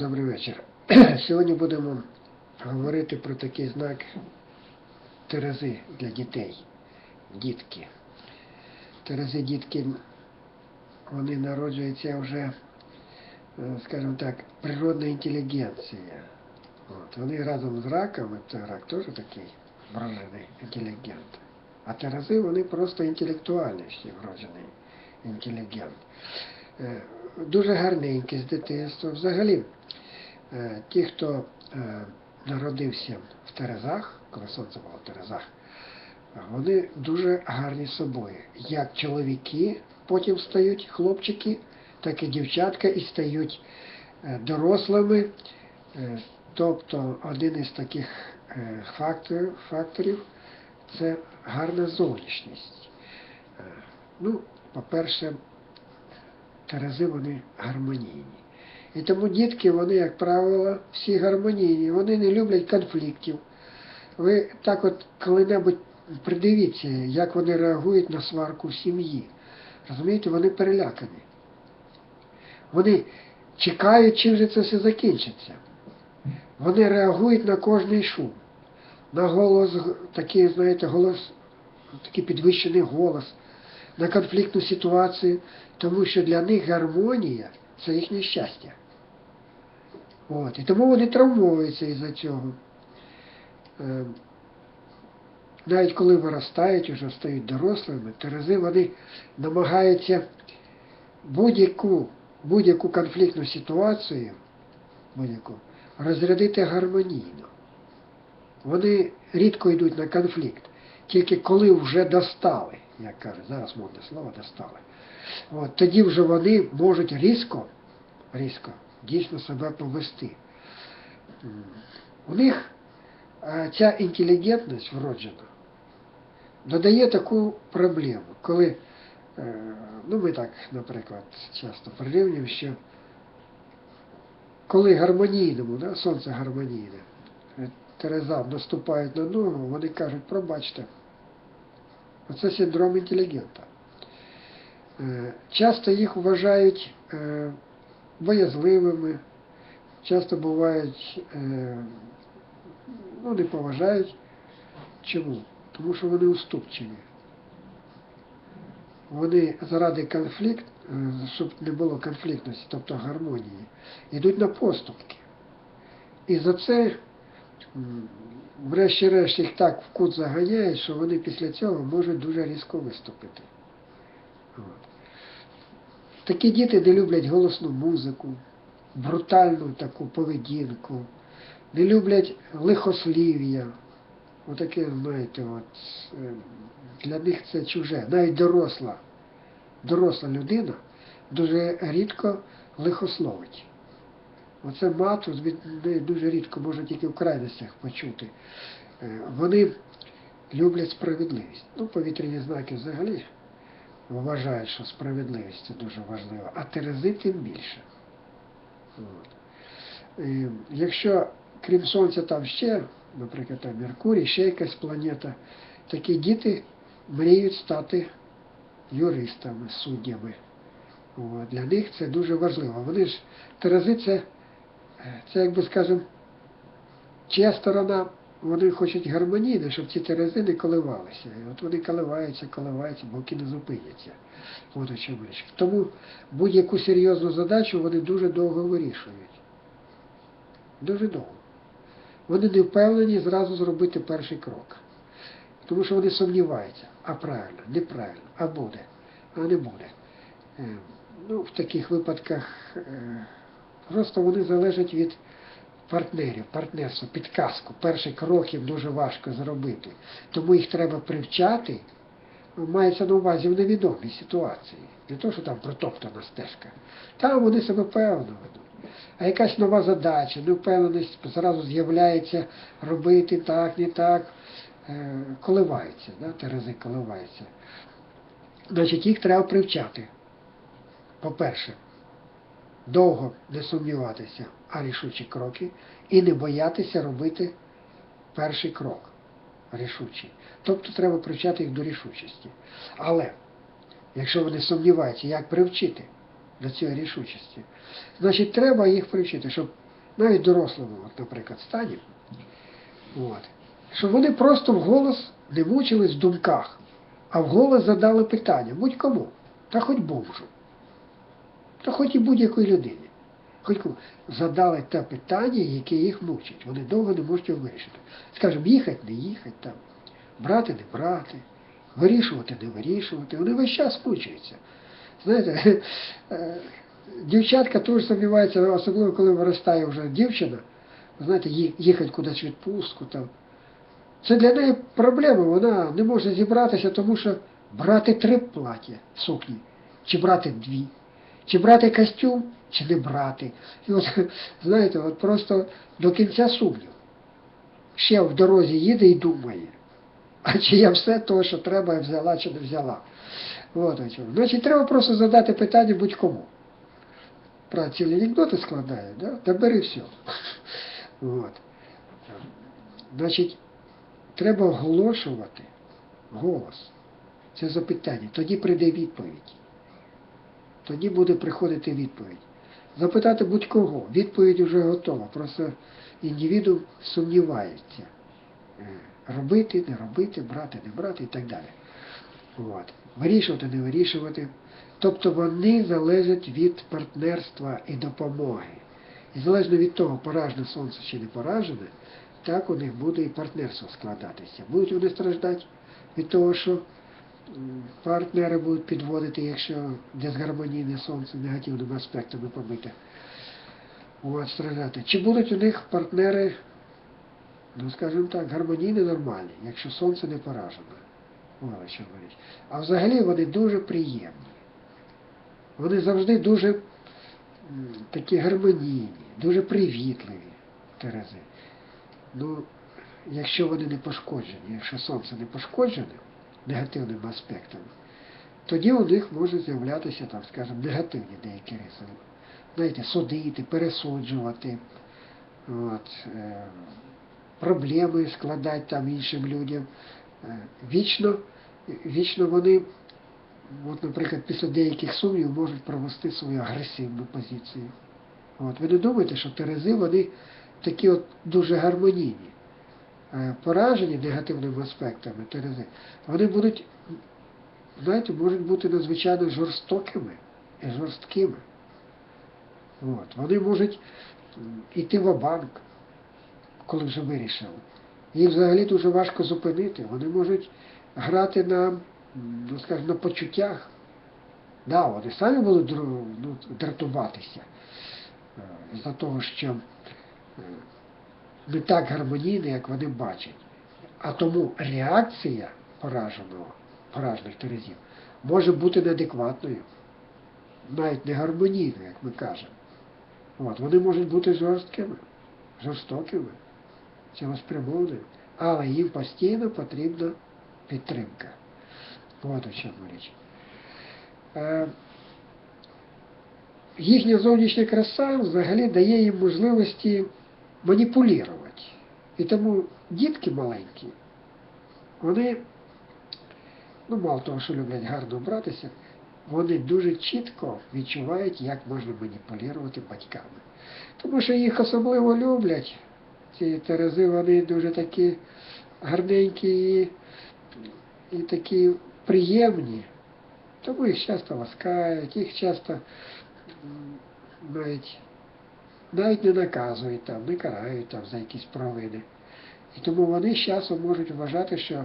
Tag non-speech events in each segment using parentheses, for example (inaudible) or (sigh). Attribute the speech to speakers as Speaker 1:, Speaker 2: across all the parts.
Speaker 1: Добрий вечір. (clears throat) Сьогодні будемо говорити про такий знак Терези для дітей. Дітки. Терези дітки, вони народжуються вже, е, скажімо так, природна інтелігенція. От. Вони разом з раком, це рак теж такий вроджений інтелігент. А терези вони просто інтелектуальніші вроджений інтелігент. Е, Дуже гарненькі з дитинства. Взагалі, е, ті, хто е, народився в Терезах, коли сонце було в Терезах, вони дуже гарні собою. Як чоловіки потім стають хлопчики, так і дівчатка і стають дорослими. Тобто один із таких факторів, факторів це гарна зовнішність. Ну, по-перше, Терези вони гармонійні. І тому дітки, вони, як правило, всі гармонійні, вони не люблять конфліктів. Ви так от коли-небудь придивіться, як вони реагують на сварку в сім'ї. Розумієте, вони перелякані. Вони чекають, чим же це все закінчиться. Вони реагують на кожний шум, на голос, такий, знаєте, голос, такий підвищений голос, на конфліктну ситуацію, тому що для них гармонія це їхнє щастя. От. І тому вони травмуються із-за цього. Е, Навіть коли виростають, вже стають дорослими, терези вони намагаються будь-яку будь-яку конфліктну ситуацію будь-яку, розрядити гармонійно. Вони рідко йдуть на конфлікт, тільки коли вже достали, як кажуть, зараз модне слово достали. От, тоді вже вони можуть різко, різко дійсно себе повести. У них е, ця інтелігентність вроджена додає таку проблему, коли, е, ну ми так, наприклад, часто прирівнюємо, що коли гармонійному, да, сонце гармонійне, е, Терезам наступають на ногу, вони кажуть, пробачте. Оце синдром інтелігента. Е, Часто їх вважають е, боязливими, часто бувають, е, ну, не поважають. Чому? Тому що вони уступчиві. Вони заради конфлікт, щоб не було конфліктності, тобто гармонії, йдуть на поступки. І за це, врешті-решт, їх так в кут заганяють, що вони після цього можуть дуже різко виступити. От. Такі діти не люблять голосну музику, брутальну таку поведінку, не люблять лихослів'я. Отаке, знаєте, от, е, для них це чуже. Навіть доросла, доросла людина дуже рідко лихословить. Оце мату від дуже рідко можна тільки в крайностях почути. Е, Вони люблять справедливість. Ну, повітряні знаки взагалі вважають, що справедливість це дуже важливо, а терези тим більше. І Якщо крім Сонця там ще, наприклад, там Меркурій, ще якась планета, такі діти мріють стати юристами, суддями. Для них це дуже важливо. Вони ж терези це, це якби скажемо, чия сторона, вони хочуть гармонійно, щоб ці терези не коливалися. І от вони коливаються, коливаються, поки не зупиняться. От. Тому будь-яку серйозну задачу вони дуже довго вирішують. Дуже довго. Вони не впевнені зразу зробити перший крок. Тому що вони сумніваються, а правильно, неправильно, а буде, а не буде. Е, Ну, в таких випадках е, просто вони залежать від партнерів, партнерства, підказку. Перший крок їм дуже важко зробити. Тому їх треба привчати, мається на увазі в невідомій ситуації. Не то, що там протоптана стежка. Там вони себе певно ведуть. А якась нова задача, невпевненість зразу з'являється робити так, не так, е, коливаються, да, терези коливаються. Значить, їх треба привчати. По-перше, довго не сумніватися, а рішучі кроки, і не боятися робити перший крок рішучий. Тобто треба привчати їх до рішучості. Але якщо вони сумніваються, як привчити до цієї рішучості, значить треба їх привчити, щоб навіть дорослому, от, наприклад, стані, от, щоб вони просто вголос не мучились в думках, а вголос задали питання будь-кому, та хоч бомжу, та хоч і будь-якої людині. Хоч задали те питання, яке їх мучить. Вони довго не можуть його вирішити. Скажемо, їхати, не їхати, там, брати, не брати, вирішувати, не вирішувати. Вони весь час мучаються. Знаєте, (laughs) е, дівчатка теж сумніваються, особливо коли виростає вже дівчина, знаєте, їхати кудись в відпустку там. Це для неї проблема, вона не може зібратися, тому що брати три плаття, сукні, чи брати дві, чи брати костюм, чи не брати. І от, знаєте, от просто до кінця сумнів. Ще в дорозі їде і думає, а чи я все то, що треба, я взяла чи не взяла. От. Значить, треба просто задати питання будь-кому. Про цілі анекдоти складає, да? Та бери все. От. Значить, треба оголошувати голос. Це запитання. Тоді прийде відповідь. Тоді буде приходити відповідь. Запитати будь-кого. Відповідь вже готова. Просто індивіду сумнівається. Е, Робити, не робити, брати, не брати і так далі. От. Вирішувати, не вирішувати. Тобто вони залежать від партнерства і допомоги. І залежно від того, поражене сонце чи не поражене, так у них буде і партнерство складатися. Будуть вони страждати від того, що партнери будуть підводити, якщо дисгармонійне сонце негативними аспектами побите. От, страждати. Чи будуть у них партнери, ну скажімо так, гармонійні, нормальні, якщо сонце не говорить. А взагалі вони дуже приємні. Вони завжди дуже такі гармонійні, дуже привітливі Терези. Ну, якщо вони не пошкоджені, якщо сонце не пошкоджене негативними аспектами, тоді у них можуть з'являтися, там, скажімо, негативні деякі риси. Знаєте, судити, пересуджувати, от, е, проблеми складати там іншим людям. Е, Вічно, вічно вони, от, наприклад, після деяких сумнівів можуть провести свою агресивну позицію. От, ви не думаєте, що Терези, вони такі от дуже гармонійні, поражені негативними аспектами Терези, вони будуть, знаєте, можуть бути надзвичайно жорстокими і жорсткими. От, вони можуть м, іти в банк коли вже вирішили. Їх взагалі дуже важко зупинити. Вони можуть грати на, ну, скажімо, на почуттях. Да, вони самі будуть ну, дратуватися е, за того, що е, не так гармонійно, як вони бачать. А тому реакція пораженого, поражених терезів може бути неадекватною, навіть не гармонійною, як ми кажемо. От, вони можуть бути жорсткими, жорстокими, цілеспрямованими, але їм постійно потрібна підтримка. От у чому річ. Е, їхня зовнішня краса взагалі дає їм можливості маніпулювати. І тому дітки маленькі, вони, ну мало того, що люблять гарно братися, вони дуже чітко відчувають, як можна маніпулювати батьками. Тому що їх особливо люблять. Ці терези, вони дуже такі гарненькі і, і такі приємні. Тому їх часто ласкають, їх часто навіть, навіть не наказують там, не карають там за якісь провини. І тому вони з часом можуть вважати, що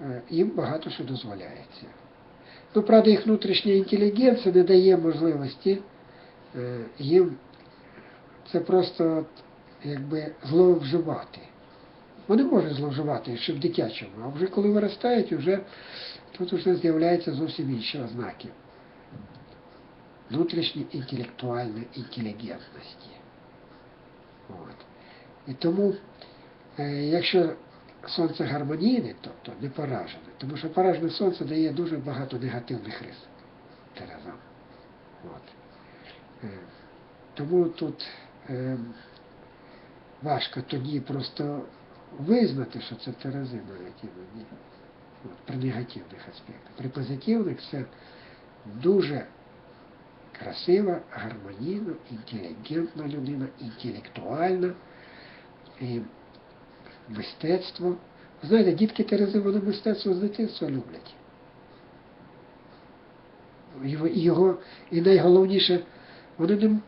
Speaker 1: е, їм багато що дозволяється. Ну, правда, їх внутрішня інтелігенція не дає можливості е, їм це просто якби зловживати. Вони можуть зловживати ще в дитячому, а вже коли виростають, вже, тут вже з'являються зовсім інші ознаки внутрішньої інтелектуальної інтелігентності. От. І тому, е, якщо сонце гармонійне, тобто не поражене, тому що поражене сонце дає дуже багато негативних рис Терезам. От. Е, Тому тут е, важко тоді просто визнати, що це Терези навіть при негативних аспектах. При позитивних це дуже красива, гармонійна, інтелігентна людина, інтелектуальна, і мистецтво. Знаєте, дітки Терези, вони мистецтво з дитинства люблять. Його, його, і найголовніше, вони не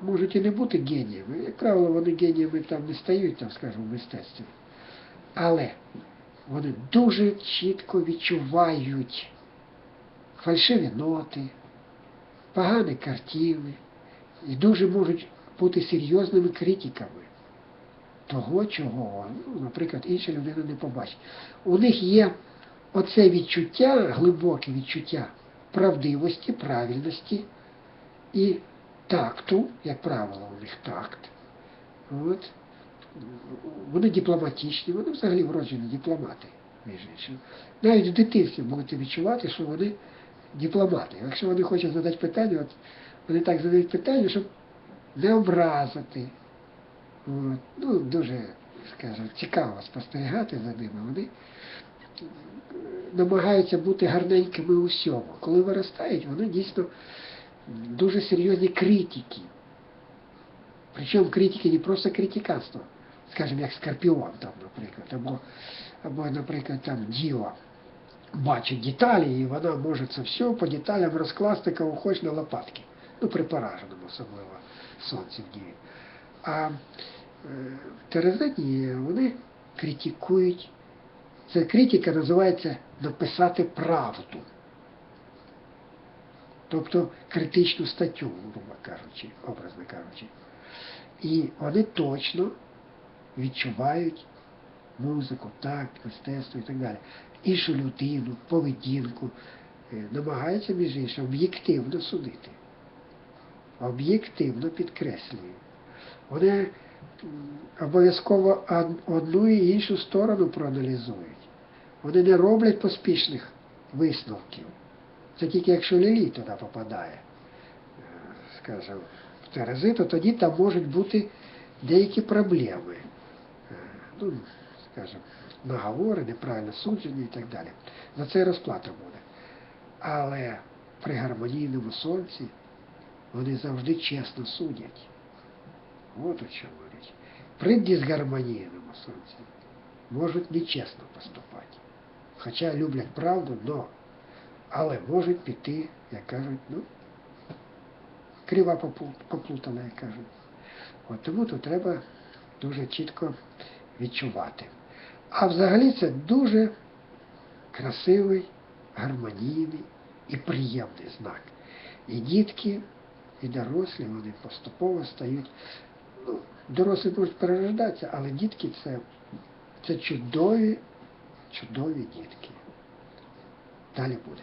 Speaker 1: можуть і не бути геніями. Як правило, вони геніями там не стають, там, скажімо, в мистецтві. Але вони дуже чітко відчувають фальшиві ноти, погані картини і дуже можуть бути серйозними критиками того, чого, ну, наприклад, інша людина не побачить. У них є оце відчуття, глибоке відчуття правдивості, правильності і такту, як правило, у них такт. От. Вони дипломатичні, вони взагалі вроджені дипломати, між іншим. Навіть в дитинстві будете відчувати, що вони дипломати. Якщо вони хочуть задати питання, от вони так задають питання, щоб не образити. От. Ну, дуже, скажімо, цікаво спостерігати за ними. Вони намагаються бути гарненькими у всьому. Коли виростають, вони дійсно дуже серйозні критики. Причому критики не просто критиканство, скажімо, як Скорпіон, там, наприклад, або, або наприклад, там Діва бачить деталі, і вона може це все по деталям розкласти кого хоч на лопатки. Ну, при пораженому особливо сонці в Діві. А е, Терезині вони критикують. Ця критика називається написати правду. Тобто критичну статтю, грубо кажучи, образно кажучи. І вони точно відчувають музику, такт, мистецтво і так далі. Іншу людину, поведінку, е, намагаються, між іншим, об'єктивно судити. Об'єктивно підкреслюю. Вони обов'язково одну і іншу сторону проаналізують. Вони не роблять поспішних висновків. Це тільки якщо лілій туди попадає, е, скажімо, в Терези, то тоді там можуть бути деякі проблеми. Е, Ну, скажімо, наговори, неправильне судження і так далі. За це розплата буде. Але при гармонійному сонці вони завжди чесно судять. От у чому річ. При дисгармонійному сонці можуть нечесно поступати. Хоча люблять правду, но, але можуть піти, як кажуть, ну, крива поплутана, як кажуть. От тому тут треба дуже чітко відчувати. А взагалі це дуже красивий, гармонійний і приємний знак. І дітки, і дорослі, вони поступово стають. Ну, дорослі будуть перерождатися, але дітки це, це чудові, чудові дітки. Далі буде.